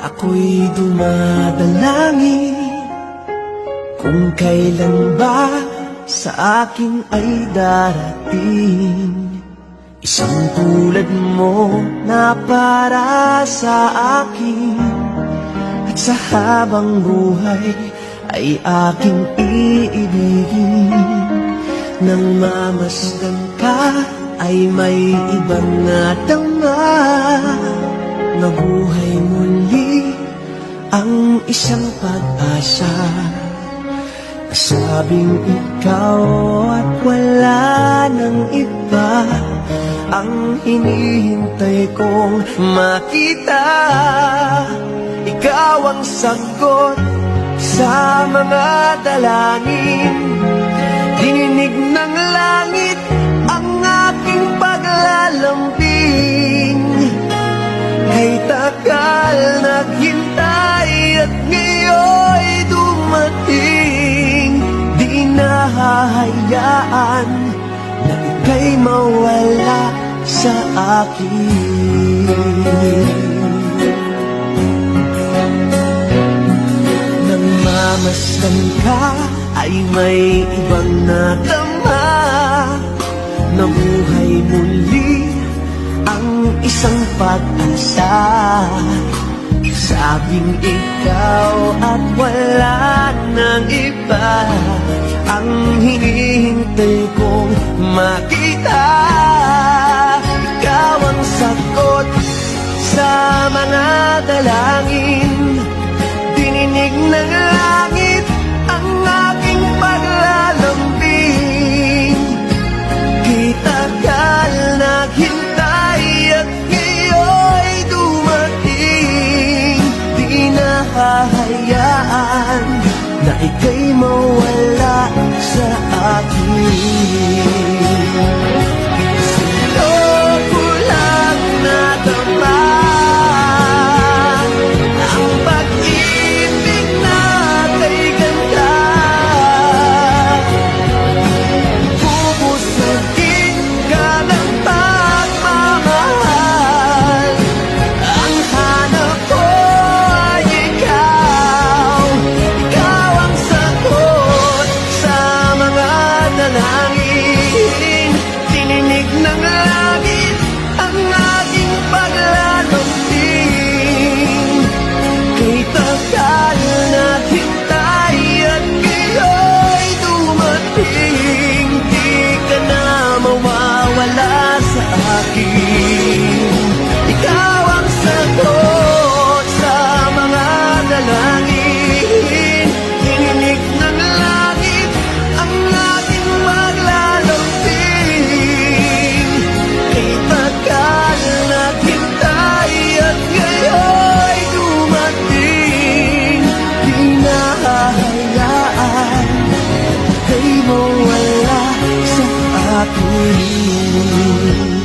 Ako'y dumadalangin Kung kailan ba sa akin ay darating. Isang tulad mo na para sa akin. At sa habang buhay ay aking iibigin. Nang mamasdan ka ay may ibang natama. Nabuhay muli ang isang pag-asa Nasabing ikaw at wala ng iba. Ang hinihintay kong makita Ikaw ang sagot sa mga dalangin. Dininig ng langit ang aking paglalambing nahahayaan na ika'y mawala sa akin. Nang mamasdan ka ay may ibang natama Nabuhay muli ang isang pag-asa. Sabing ikaw at wala ng iba Ang hinihintay kong makita. Ikaw ang sagot sa mga dalangin. Dininig ng langit na and mawala sa akin.